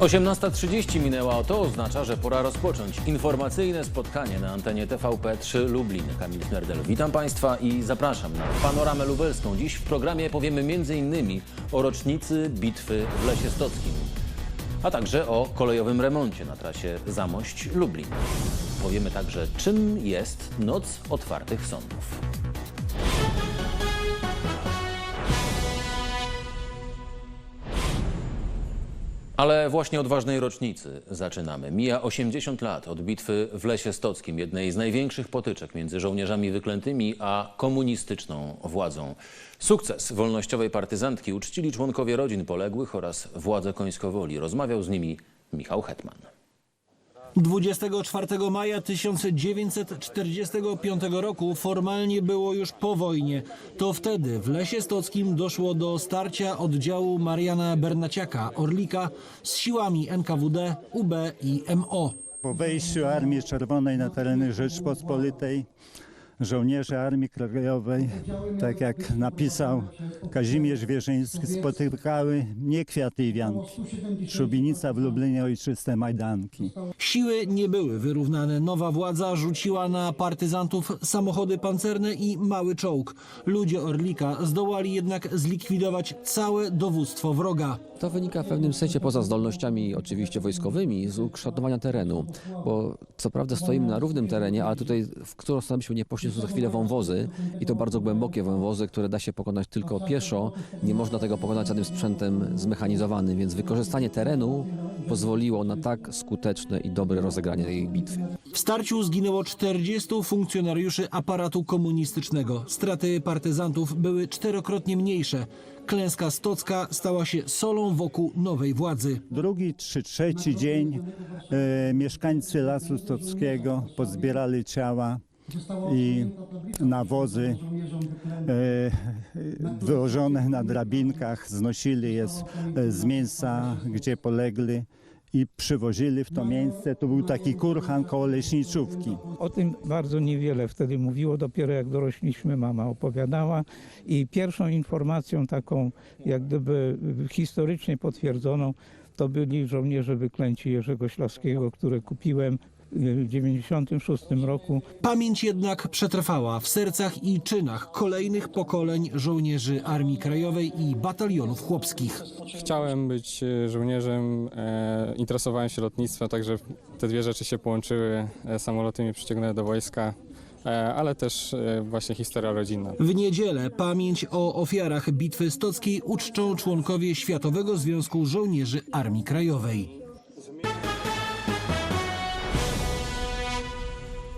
18.30 minęła, to oznacza, że pora rozpocząć informacyjne spotkanie na antenie TVP3 Lublin. Kamil Smerdel, witam Państwa i zapraszam na panoramę lubelską. Dziś w programie powiemy m.in. o rocznicy bitwy w Lesie Stockim, a także o kolejowym remoncie na trasie Zamość-Lublin. Powiemy także, czym jest Noc Otwartych Sądów. Ale właśnie od ważnej rocznicy zaczynamy. Mija 80 lat od bitwy w Lesie Stockim, jednej z największych potyczek między żołnierzami wyklętymi a komunistyczną władzą. Sukces wolnościowej partyzantki uczcili członkowie rodzin poległych oraz władze Końskowoli. Rozmawiał z nimi Michał Hetman. 24 maja 1945 roku formalnie było już po wojnie. To wtedy w Lesie Stockim doszło do starcia oddziału Mariana Bernaciaka Orlika z siłami NKWD, UB i MO. Po wejściu Armii Czerwonej na tereny Rzeczpospolitej żołnierze Armii Krajowej, tak jak napisał Kazimierz Wierzyński, spotykały nie kwiaty i wianki. Szubienica w Lublinie ojczyste majdanki. Siły nie były wyrównane. Nowa władza rzuciła na partyzantów samochody pancerne i mały czołg. Ludzie Orlika zdołali jednak zlikwidować całe dowództwo wroga. To wynika w pewnym sensie poza zdolnościami oczywiście wojskowymi z ukształtowania terenu, bo co prawda stoimy na równym terenie, ale tutaj w którą stronę byśmy nie poszli są za chwilę wąwozy i to bardzo głębokie wąwozy, które da się pokonać tylko pieszo. Nie można tego pokonać żadnym sprzętem zmechanizowanym, więc wykorzystanie terenu pozwoliło na tak skuteczne i dobre rozegranie tej bitwy. W starciu zginęło 40 funkcjonariuszy aparatu komunistycznego. Straty partyzantów były czterokrotnie mniejsze. Klęska stocka stała się solą wokół nowej władzy. Drugi czy trzeci dzień e, mieszkańcy Lasu Stockiego pozbierali ciała i nawozy e, wyłożone na drabinkach, znosili je z, e, z miejsca, gdzie polegli i przywozili w to miejsce. To był taki kurhan koło leśniczówki. O tym bardzo niewiele wtedy mówiło, dopiero jak dorośliśmy mama opowiadała i pierwszą informacją taką jak gdyby historycznie potwierdzoną to byli żołnierze wyklęci Jerzego Ślawskiego, które kupiłem w 96 roku. Pamięć jednak przetrwała w sercach i czynach kolejnych pokoleń żołnierzy Armii Krajowej i batalionów chłopskich. Chciałem być e, żołnierzem, e, interesowałem się lotnictwem, także te dwie rzeczy się połączyły. E, samoloty mnie przyciągnęły do wojska, e, ale też właśnie historia rodzinna. W niedzielę pamięć o ofiarach Bitwy Stockiej uczczą członkowie Światowego Związku Żołnierzy Armii Krajowej.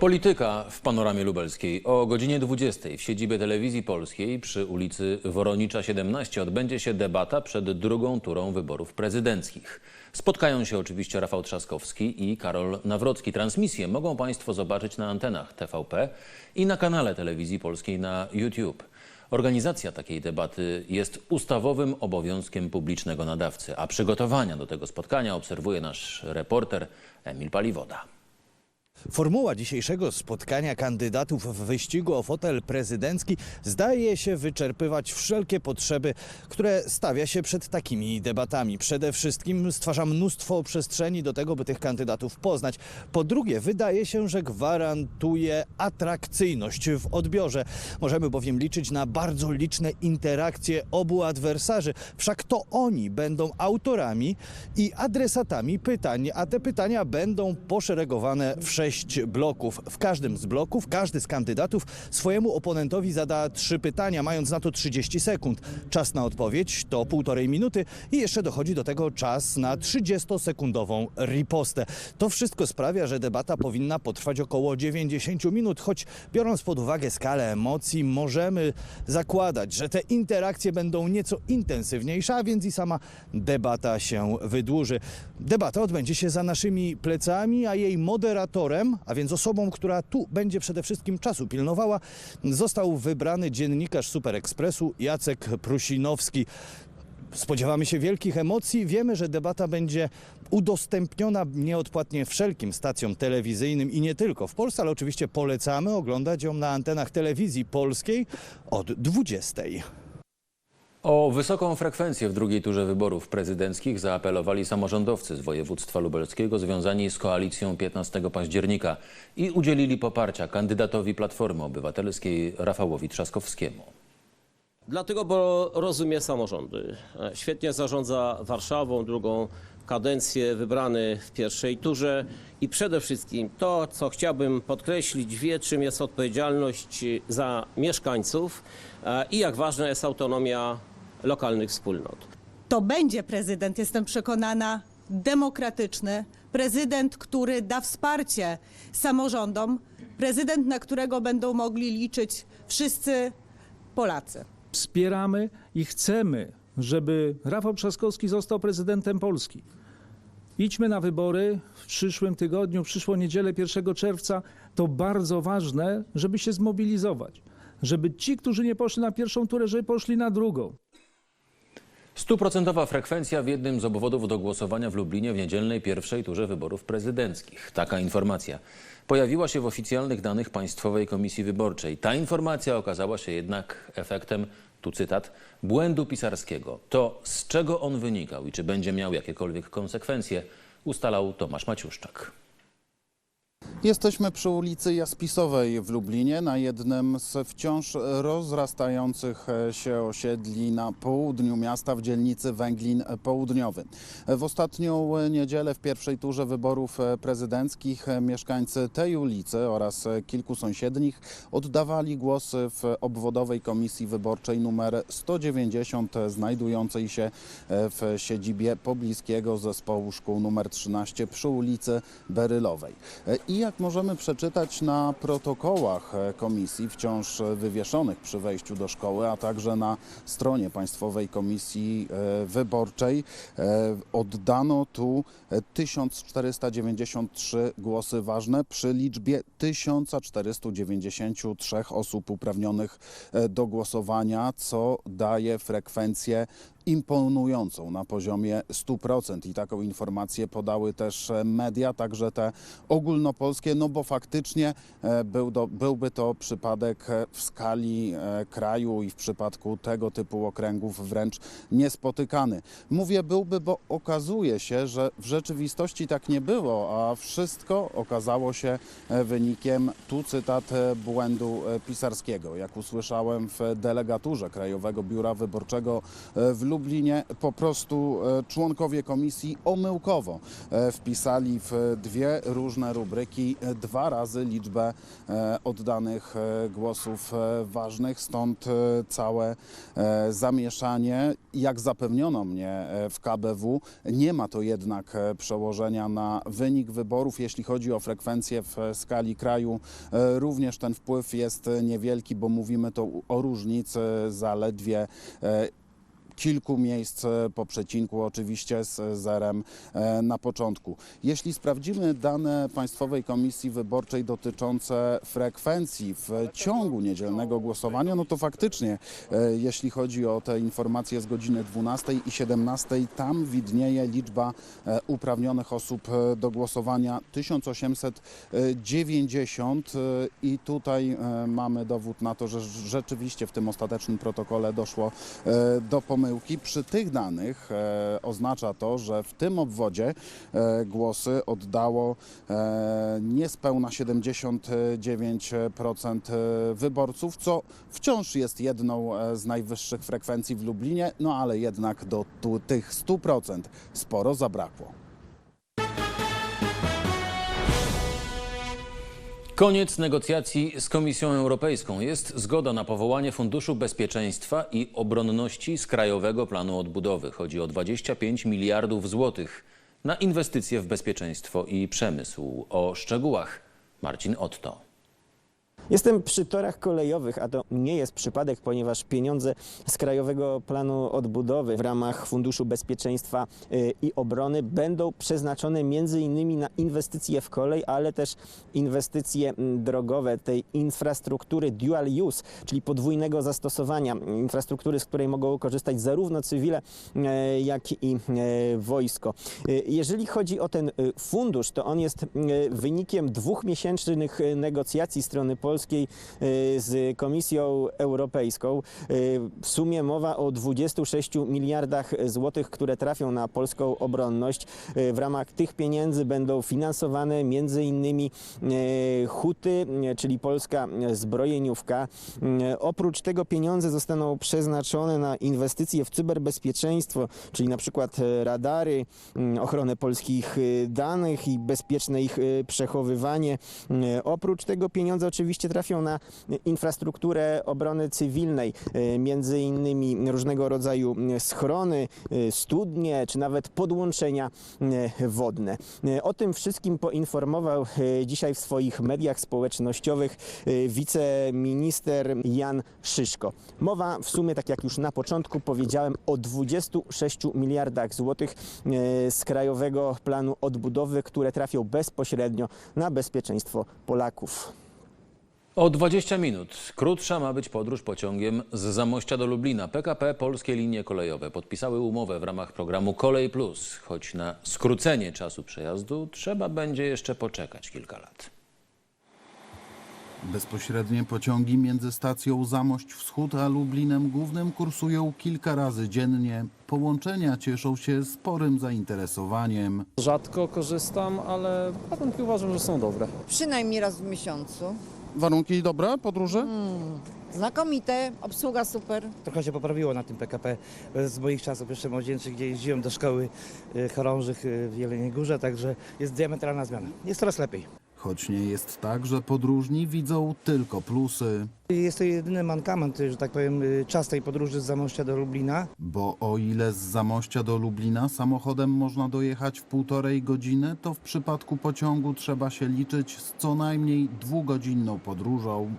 Polityka w panoramie lubelskiej. O godzinie 20 w siedzibie telewizji polskiej przy ulicy Woronicza 17 odbędzie się debata przed drugą turą wyborów prezydenckich. Spotkają się oczywiście Rafał Trzaskowski i Karol Nawrocki. Transmisję mogą Państwo zobaczyć na antenach TVP i na kanale telewizji polskiej na YouTube. Organizacja takiej debaty jest ustawowym obowiązkiem publicznego nadawcy, a przygotowania do tego spotkania obserwuje nasz reporter Emil Paliwoda. Formuła dzisiejszego spotkania kandydatów w wyścigu o fotel prezydencki zdaje się wyczerpywać wszelkie potrzeby, które stawia się przed takimi debatami. Przede wszystkim stwarza mnóstwo przestrzeni do tego, by tych kandydatów poznać. Po drugie, wydaje się, że gwarantuje atrakcyjność w odbiorze. Możemy bowiem liczyć na bardzo liczne interakcje obu adwersarzy. Wszak to oni będą autorami i adresatami pytań, a te pytania będą poszeregowane w sześć bloków. W każdym z bloków każdy z kandydatów swojemu oponentowi zada trzy pytania, mając na to 30 sekund. Czas na odpowiedź to półtorej minuty i jeszcze dochodzi do tego czas na 30-sekundową ripostę. To wszystko sprawia, że debata powinna potrwać około 90 minut, choć biorąc pod uwagę skalę emocji, możemy zakładać, że te interakcje będą nieco intensywniejsze, a więc i sama debata się wydłuży. Debata odbędzie się za naszymi plecami, a jej moderatorem, a więc osobą, która tu będzie przede wszystkim czasu pilnowała, został wybrany dziennikarz Super Expressu Jacek Prusinowski. Spodziewamy się wielkich emocji. Wiemy, że debata będzie udostępniona nieodpłatnie wszelkim stacjom telewizyjnym i nie tylko w Polsce, ale oczywiście polecamy oglądać ją na antenach telewizji polskiej od 20. O wysoką frekwencję w drugiej turze wyborów prezydenckich zaapelowali samorządowcy z województwa lubelskiego związani z koalicją 15 października i udzielili poparcia kandydatowi Platformy Obywatelskiej Rafałowi Trzaskowskiemu. Dlatego, bo rozumie samorządy. Świetnie zarządza Warszawą, drugą kadencję wybrany w pierwszej turze i przede wszystkim to, co chciałbym podkreślić, wie czym jest odpowiedzialność za mieszkańców e, i jak ważna jest autonomia lokalnych wspólnot. to będzie prezydent, jestem przekonana, demokratyczny, prezydent, który da wsparcie samorządom, prezydent, na którego będą mogli liczyć wszyscy Polacy. Wspieramy i chcemy, żeby Rafał Trzaskowski został prezydentem Polski. Idźmy na wybory w przyszłym tygodniu, w przyszłą niedzielę 1 czerwca. To bardzo ważne, żeby się zmobilizować. Żeby ci, którzy nie poszli na pierwszą turę, żeby poszli na drugą. Stuprocentowa frekwencja w jednym z obwodów do głosowania w Lublinie w niedzielnej pierwszej turze wyborów prezydenckich. Taka informacja pojawiła się w oficjalnych danych Państwowej Komisji Wyborczej. Ta informacja okazała się jednak efektem, tu cytat, błędu pisarskiego. To z czego on wynikał i czy będzie miał jakiekolwiek konsekwencje, ustalał Tomasz Maciuszczak. Jesteśmy przy ulicy Jaspisowej w Lublinie, na jednym z wciąż rozrastających się osiedli na południu miasta w dzielnicy Węglin Południowy. W ostatnią niedzielę w pierwszej turze wyborów prezydenckich mieszkańcy tej ulicy oraz kilku sąsiednich oddawali głosy w obwodowej komisji wyborczej numer 190 znajdującej się w siedzibie pobliskiego zespołu szkół numer 13 przy ulicy Berylowej. I jak możemy przeczytać na protokołach e, komisji, wciąż wywieszonych przy wejściu do szkoły, a także na stronie Państwowej Komisji e, Wyborczej, e, oddano tu e, 1493 głosy ważne przy liczbie 1493 osób uprawnionych do głosowania, co daje frekwencję imponującą na poziomie 100% i taką informację podały też e, media, także te ogólnopolskie, no bo faktycznie e, był do, byłby to przypadek e, w skali kraju i w przypadku tego typu okręgów wręcz niespotykany. Mówię byłby, bo okazuje się, że w rzeczywistości tak nie było, a wszystko okazało się wynikiem, tu cytat, błędu pisarskiego. Jak usłyszałem w delegaturze Krajowego Biura Wyborczego w Lublinie, po prostu e, członkowie komisji omyłkowo e, wpisali w dwie różne rubryki e, dwa razy liczbę oddanych głosów ważnych, stąd całe zamieszanie. Jak zapewniono mnie w KBW, nie ma to jednak przełożenia na wynik wyborów. Jeśli chodzi o frekwencję w skali kraju, również ten wpływ jest niewielki, bo mówimy to o różnicy zaledwie kilku miejsc e, po przecinku, oczywiście z zerem e, na początku. Jeśli sprawdzimy dane Państwowej Komisji Wyborczej dotyczące frekwencji w ciągu niedzielnego głosowania, no to faktycznie, e, jeśli chodzi o te informacje z godziny 12 i 17, tam widnieje liczba uprawnionych osób do głosowania 1890 e, i tutaj mamy dowód na to, że rzeczywiście w tym ostatecznym protokole doszło do pomyłki. Przy tych danych e, oznacza to, że w tym obwodzie e, głosy oddało e, niespełna 79% e, wyborców, co wciąż jest jedną e, z najwyższych frekwencji w Lublinie, no ale jednak do tu, tych 100% sporo zabrakło. Koniec negocjacji z Komisją Europejską. Jest zgoda na powołanie Funduszu Bezpieczeństwa i Obronności z Krajowego Planu Odbudowy. Chodzi o 25 miliardów złotych na inwestycje w bezpieczeństwo i przemysł. O szczegółach Marcin Otto. Jestem przy torach kolejowych, a to nie jest przypadek, ponieważ pieniądze z Krajowego Planu Odbudowy w ramach Funduszu Bezpieczeństwa y, i Obrony będą przeznaczone innymi na inwestycje w kolej, ale też inwestycje drogowe, tej infrastruktury dual use, czyli podwójnego zastosowania, infrastruktury, z której mogą korzystać zarówno cywile, e, jak i e, wojsko. Y, Jeżeli chodzi o ten fundusz, to on jest wynikiem dwóch miesięcznych negocjacji strony polskiej Polskiej y, z Komisją Europejską. Y, W sumie mowa o 26 miliardach złotych, które trafią na polską obronność. Y, W ramach tych pieniędzy będą finansowane między innymi huty, czyli polska zbrojeniówka. Oprócz tego pieniądze zostaną przeznaczone na inwestycje w cyberbezpieczeństwo, czyli na przykład radary, ochronę polskich danych i bezpieczne ich przechowywanie. Oprócz tego pieniądze oczywiście trafią na infrastrukturę obrony cywilnej, y, między innymi różnego rodzaju schrony, y, studnie czy nawet podłączenia y, wodne. O tym wszystkim poinformował dzisiaj w swoich mediach społecznościowych wiceminister Jan Szyszko. Mowa w sumie, tak jak już na początku powiedziałem, o 26 miliardach złotych e, z Krajowego Planu Odbudowy, które trafią bezpośrednio na bezpieczeństwo Polaków. O 20 minut krótsza ma być podróż pociągiem z Zamościa do Lublina. PKP Polskie Linie Kolejowe podpisały umowę w ramach programu Kolej Plus, choć na skrócenie czasu przejazdu trzeba będzie jeszcze poczekać kilka lat. Bezpośrednie pociągi między stacją Zamość Wschód a Lublinem Głównym kursują kilka razy dziennie. Połączenia cieszą się sporym zainteresowaniem. Rzadko korzystam, ale warunki uważam, że są dobre. Przynajmniej raz w miesiącu. Warunki dobre podróży? Znakomite, obsługa super. Trochę się poprawiło na tym PKP z moich czasów jeszcze młodzieńczych, gdzie jeździłem do szkoły y, chorążych y, w Jeleniej Górze, także jest diametralna zmiana. Jest coraz lepiej. Choć nie jest tak, że podróżni widzą tylko plusy. Jest to jedyny mankament, że tak powiem, y, czas tej podróży z Zamościa do Lublina. Bo o ile z Zamościa do Lublina samochodem można dojechać w półtorej godziny, to w przypadku pociągu trzeba się liczyć z co najmniej dwugodzinną podróżą.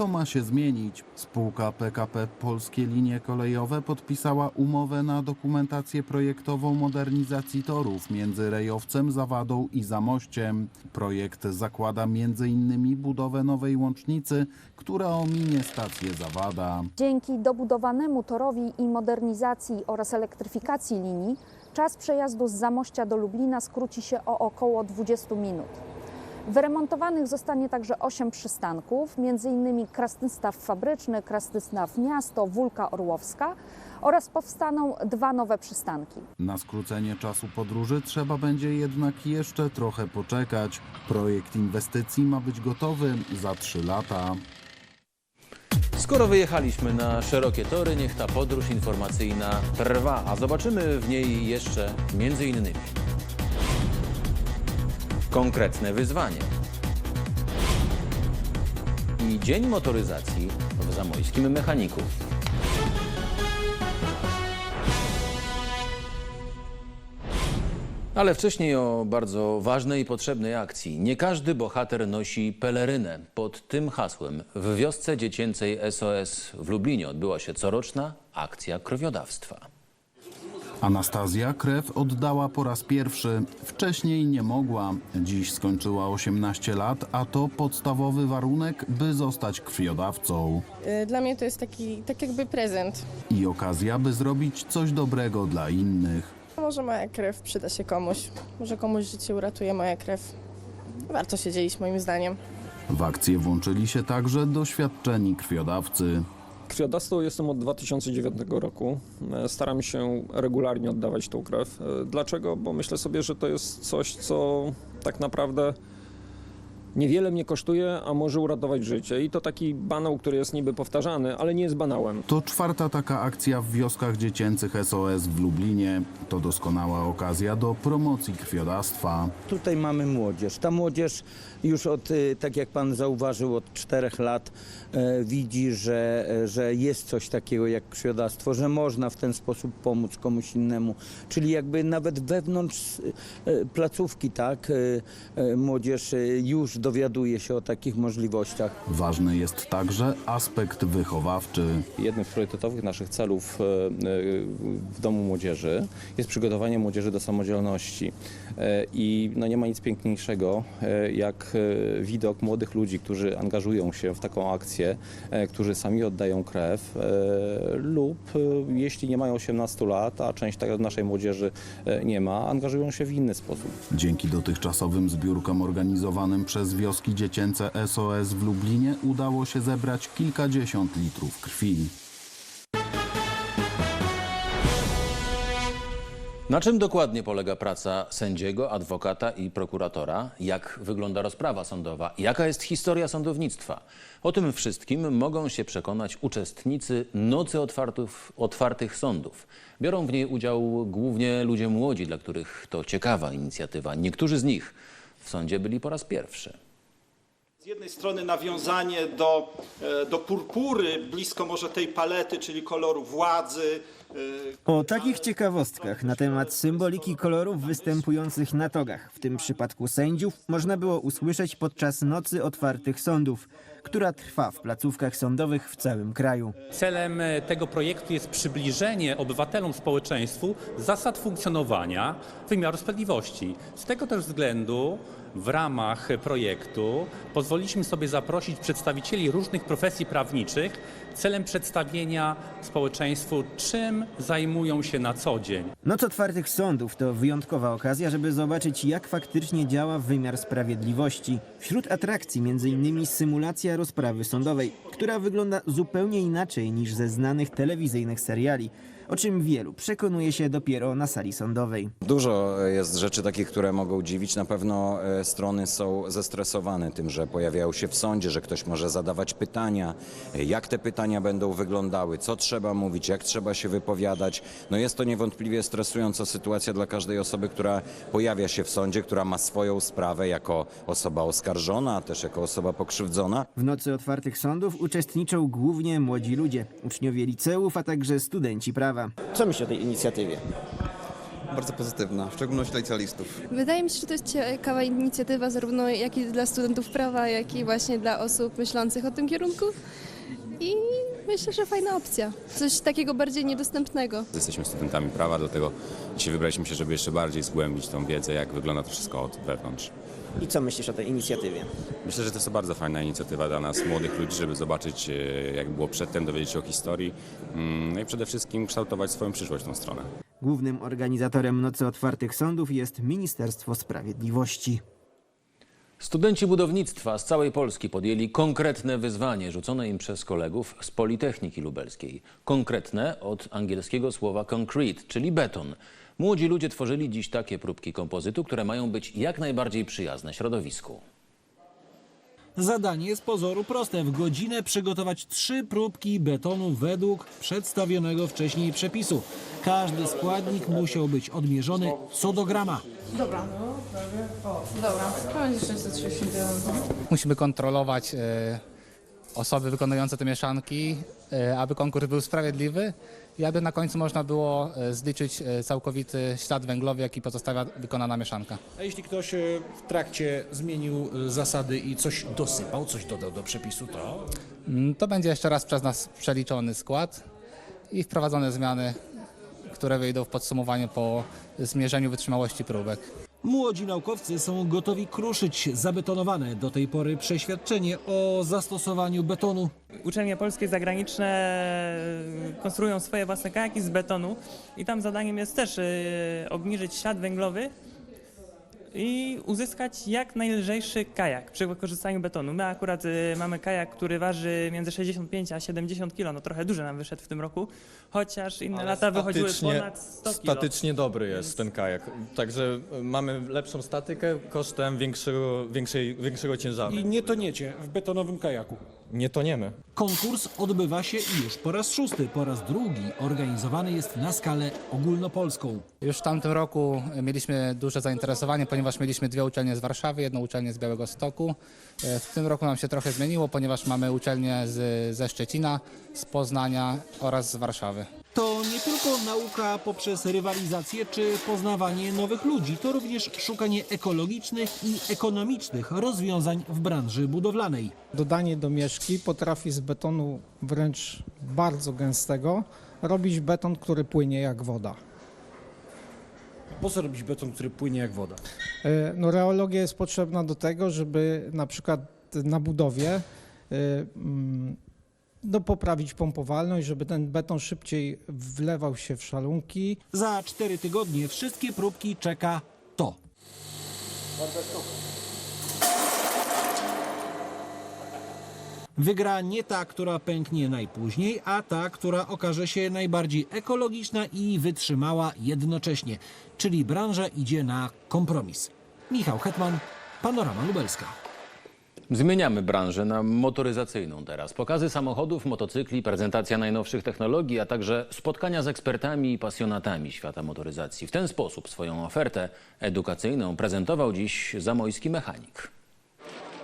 To ma się zmienić. Spółka PKP Polskie Linie Kolejowe podpisała umowę na dokumentację projektową modernizacji torów między Rejowcem, Zawadą i Zamościem. Projekt zakłada m.in. budowę nowej łącznicy, która ominie stację Zawada. Dzięki dobudowanemu torowi i modernizacji oraz elektryfikacji linii czas przejazdu z Zamościa do Lublina skróci się o około 20 minut. Wyremontowanych zostanie także 8 przystanków, m.in. Krasnystaw Fabryczny, Krasnystaw Miasto, Wólka Orłowska oraz powstaną dwa nowe przystanki. Na skrócenie czasu podróży trzeba będzie jednak jeszcze trochę poczekać. Projekt inwestycji ma być gotowy za 3 lata. Skoro wyjechaliśmy na szerokie tory, niech ta podróż informacyjna trwa, a zobaczymy w niej jeszcze między innymi konkretne wyzwanie i Dzień Motoryzacji w Zamojskim Mechaniku. Ale wcześniej o bardzo ważnej i potrzebnej akcji. Nie każdy bohater nosi pelerynę. Pod tym hasłem w wiosce dziecięcej SOS w Lublinie odbyła się coroczna akcja krwiodawstwa. Anastazja krew oddała po raz pierwszy. Wcześniej nie mogła. Dziś skończyła 18 lat, a to podstawowy warunek, by zostać krwiodawcą. Dla mnie to jest taki, tak jakby prezent. I okazja, by zrobić coś dobrego dla innych. Może moja krew przyda się komuś. Może komuś życie uratuje moja krew. Warto się dzielić moim zdaniem. W akcję włączyli się także doświadczeni krwiodawcy. Krwiodawstwo jestem od 2009 roku. E, Staram się regularnie oddawać tą krew. E, Dlaczego? Bo myślę sobie, że to jest coś, co tak naprawdę niewiele mnie kosztuje, a może uratować życie. I to taki banał, który jest niby powtarzany, ale nie jest banałem. To czwarta taka akcja w wioskach dziecięcych SOS w Lublinie. To doskonała okazja do promocji krwiodawstwa. Tutaj mamy młodzież. Ta młodzież już od, y, tak jak pan zauważył, od czterech lat e, widzi, że, e, że jest coś takiego jak krwiodawstwo, że można w ten sposób pomóc komuś innemu. Czyli jakby nawet wewnątrz e, placówki, tak, e, e, młodzież już dowiaduje się o takich możliwościach. Ważny jest także aspekt wychowawczy. Jednym z priorytetowych naszych celów e, e, w Domu Młodzieży jest przygotowanie młodzieży do samodzielności. E, I no nie ma nic piękniejszego jak widok młodych ludzi, którzy angażują się w taką akcję, którzy sami oddają krew lub jeśli nie mają 18 lat, a część tak- naszej młodzieży nie ma, angażują się w inny sposób. Dzięki dotychczasowym zbiórkom organizowanym przez Przez wioski dziecięce SOS w Lublinie udało się zebrać kilkadziesiąt litrów krwi. Na czym dokładnie polega praca sędziego, adwokata i prokuratora? Jak wygląda rozprawa sądowa? Jaka jest historia sądownictwa? O tym wszystkim mogą się przekonać uczestnicy Nocy Otwartów, Otwartych Sądów. Biorą w niej udział głównie ludzie młodzi, dla których to ciekawa inicjatywa. Niektórzy z nich w sądzie byli po raz pierwszy. Z jednej strony nawiązanie do, e, do purpury, blisko może tej palety, czyli koloru władzy. e, O takich ciekawostkach na temat symboliki kolorów występujących na togach, w tym przypadku sędziów, można było usłyszeć podczas Nocy Otwartych Sądów, która trwa w placówkach sądowych w całym kraju. Celem e, tego projektu jest przybliżenie obywatelom, społeczeństwu zasad funkcjonowania wymiaru sprawiedliwości. Z tego też względu w ramach projektu pozwoliliśmy sobie zaprosić przedstawicieli różnych profesji prawniczych celem przedstawienia społeczeństwu, czym zajmują się na co dzień. Noc Otwartych Sądów to wyjątkowa okazja, żeby zobaczyć, jak faktycznie działa wymiar sprawiedliwości. Wśród atrakcji m.in. symulacja rozprawy sądowej, która wygląda zupełnie inaczej niż ze znanych telewizyjnych seriali, o czym wielu przekonuje się dopiero na sali sądowej. Dużo jest rzeczy takich, które mogą dziwić. Na pewno e, strony są zestresowane tym, że pojawiają się w sądzie, że ktoś może zadawać pytania, e, jak te pytania będą wyglądały, co trzeba mówić, jak trzeba się wypowiadać. No jest to niewątpliwie stresująca sytuacja dla każdej osoby, która pojawia się w sądzie, która ma swoją sprawę jako osoba oskarżona, a też jako osoba pokrzywdzona. W Nocy Otwartych Sądów uczestniczą głównie młodzi ludzie, uczniowie liceów, a także studenci prawa. Co myślisz o tej inicjatywie? Bardzo pozytywna, w szczególności dla licealistów. Wydaje mi się, że to jest ciekawa inicjatywa zarówno jak i dla studentów prawa, jak i właśnie dla osób myślących o tym kierunku. I myślę, że fajna opcja. Coś takiego bardziej niedostępnego. Jesteśmy studentami prawa, dlatego dzisiaj wybraliśmy się, żeby jeszcze bardziej zgłębić tą wiedzę, jak wygląda to wszystko od wewnątrz. I co myślisz o tej inicjatywie? Myślę, że to jest bardzo fajna inicjatywa dla nas, młodych ludzi, żeby zobaczyć, e, jak było przedtem, dowiedzieć się o historii, mm, no i przede wszystkim kształtować swoją przyszłość w tą stronę. Głównym organizatorem Nocy Otwartych Sądów jest Ministerstwo Sprawiedliwości. Studenci budownictwa z całej Polski podjęli konkretne wyzwanie rzucone im przez kolegów z Politechniki Lubelskiej. Konkretne od angielskiego słowa concrete, czyli beton. Młodzi ludzie tworzyli dziś takie próbki kompozytu, które mają być jak najbardziej przyjazne środowisku. Zadanie z pozoru proste. W godzinę przygotować trzy próbki betonu według przedstawionego wcześniej przepisu. Każdy składnik musiał być odmierzony co do grama. Dobra, dobra. Będzie 661. Musimy kontrolować e, osoby wykonujące te mieszanki, e, aby konkurs był sprawiedliwy i aby na końcu można było e, zliczyć e, całkowity ślad węglowy, jaki pozostawia wykonana mieszanka. A jeśli ktoś e, w trakcie zmienił e, zasady i coś dosypał, coś dodał do przepisu, to Mm, To będzie jeszcze raz przez nas przeliczony skład i wprowadzone zmiany, które wyjdą w podsumowaniu po zmierzeniu wytrzymałości próbek. Młodzi naukowcy są gotowi kruszyć zabetonowane do tej pory przeświadczenie o zastosowaniu betonu. Uczelnie polskie, zagraniczne e, konstruują swoje własne kajaki z betonu i tam zadaniem jest też e, obniżyć ślad węglowy i uzyskać jak najlżejszy kajak przy wykorzystaniu betonu. My akurat e, mamy kajak, który waży między 65 a 70 kg, no trochę duży nam wyszedł w tym roku, chociaż inne lata wychodziły ponad 100 kg. Statycznie dobry jest ten kajak. Także y, mamy lepszą statykę kosztem większego, większej, większego ciężaru. i nie toniecie w betonowym kajaku. Nie toniemy. Konkurs odbywa się już po raz szósty. Po raz drugi organizowany jest na skalę ogólnopolską. Już w tamtym roku mieliśmy duże zainteresowanie, ponieważ mieliśmy dwie uczelnie z Warszawy, jedną uczelnię z Białego Stoku. E, W tym roku nam się trochę zmieniło, ponieważ mamy uczelnię z, ze Szczecina, z Poznania oraz z Warszawy. To nie tylko nauka poprzez rywalizację czy poznawanie nowych ludzi, to również szukanie ekologicznych i ekonomicznych rozwiązań w branży budowlanej. Dodanie domieszki potrafi z betonu wręcz bardzo gęstego robić beton, który płynie jak woda. Po co robić beton, który płynie jak woda? E, No, reologia jest potrzebna do tego, żeby na przykład na budowie e, mm, no, poprawić pompowalność, żeby ten beton szybciej wlewał się w szalunki. Za cztery tygodnie wszystkie próbki czeka to. Wygra nie ta, która pęknie najpóźniej, a ta, która okaże się najbardziej ekologiczna i wytrzymała jednocześnie. Czyli branża idzie na kompromis. Michał Hetman, Panorama Lubelska. Zmieniamy branżę na motoryzacyjną teraz. Pokazy samochodów, motocykli, prezentacja najnowszych technologii, a także spotkania z ekspertami i pasjonatami świata motoryzacji. W ten sposób swoją ofertę edukacyjną prezentował dziś zamojski mechanik.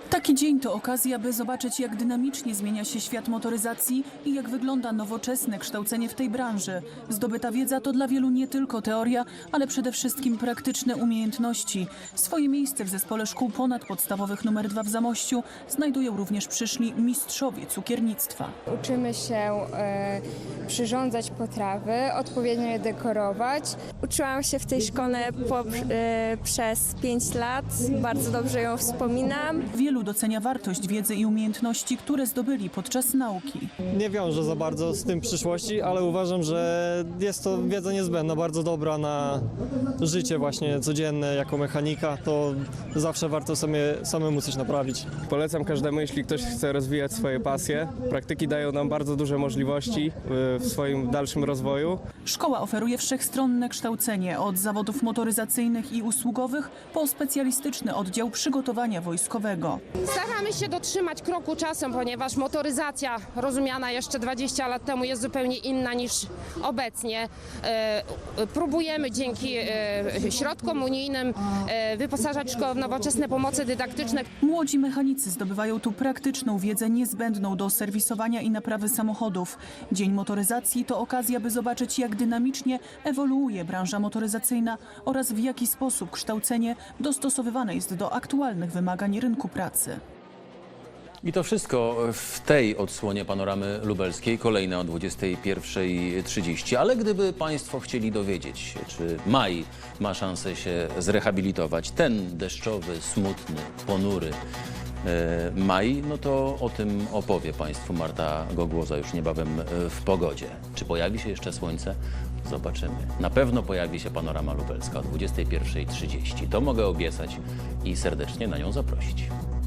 Taki dzień to okazja, by zobaczyć, jak dynamicznie zmienia się świat motoryzacji i jak wygląda nowoczesne kształcenie w tej branży. Zdobyta wiedza to dla wielu nie tylko teoria, ale przede wszystkim praktyczne umiejętności. Swoje miejsce w zespole szkół ponadpodstawowych nr 2 w Zamościu znajdują również przyszli mistrzowie cukiernictwa. Uczymy się e, przyrządzać potrawy, odpowiednio je dekorować. Uczyłam się w tej szkole po, e, przez 5 lat. Bardzo dobrze ją wspominam. Wielu docenia wartość wiedzy i umiejętności, które zdobyli podczas nauki. Nie wiążę za bardzo z tym przyszłości, ale uważam, że jest to wiedza niezbędna, bardzo dobra na życie właśnie codzienne jako mechanika. To zawsze warto sobie samemu coś naprawić. Polecam każdemu, jeśli ktoś chce rozwijać swoje pasje. Praktyki dają nam bardzo duże możliwości w- w swoim dalszym rozwoju. Szkoła oferuje wszechstronne kształcenie od zawodów motoryzacyjnych i usługowych po specjalistyczny oddział przygotowania wojskowego. Staramy się dotrzymać kroku czasem, ponieważ motoryzacja rozumiana jeszcze 20 lat temu jest zupełnie inna niż obecnie. E, Próbujemy dzięki e, środkom unijnym e, wyposażać szkoły w nowoczesne pomocy dydaktyczne. Młodzi mechanicy zdobywają tu praktyczną wiedzę niezbędną do serwisowania i naprawy samochodów. Dzień motoryzacji to okazja, by zobaczyć, jak dynamicznie ewoluuje branża motoryzacyjna oraz w jaki sposób kształcenie dostosowywane jest do aktualnych wymagań rynku pracy. I to wszystko w tej odsłonie panoramy lubelskiej, kolejne o 21.30. Ale gdyby Państwo chcieli dowiedzieć się, czy maj ma szansę się zrehabilitować, ten deszczowy, smutny, ponury e, maj, no to o tym opowie Państwu Marta Gogłoza już niebawem e, w pogodzie. Czy pojawi się jeszcze słońce? Zobaczymy. Na pewno pojawi się panorama lubelska o 21.30. To mogę obiecać i serdecznie na nią zaprosić.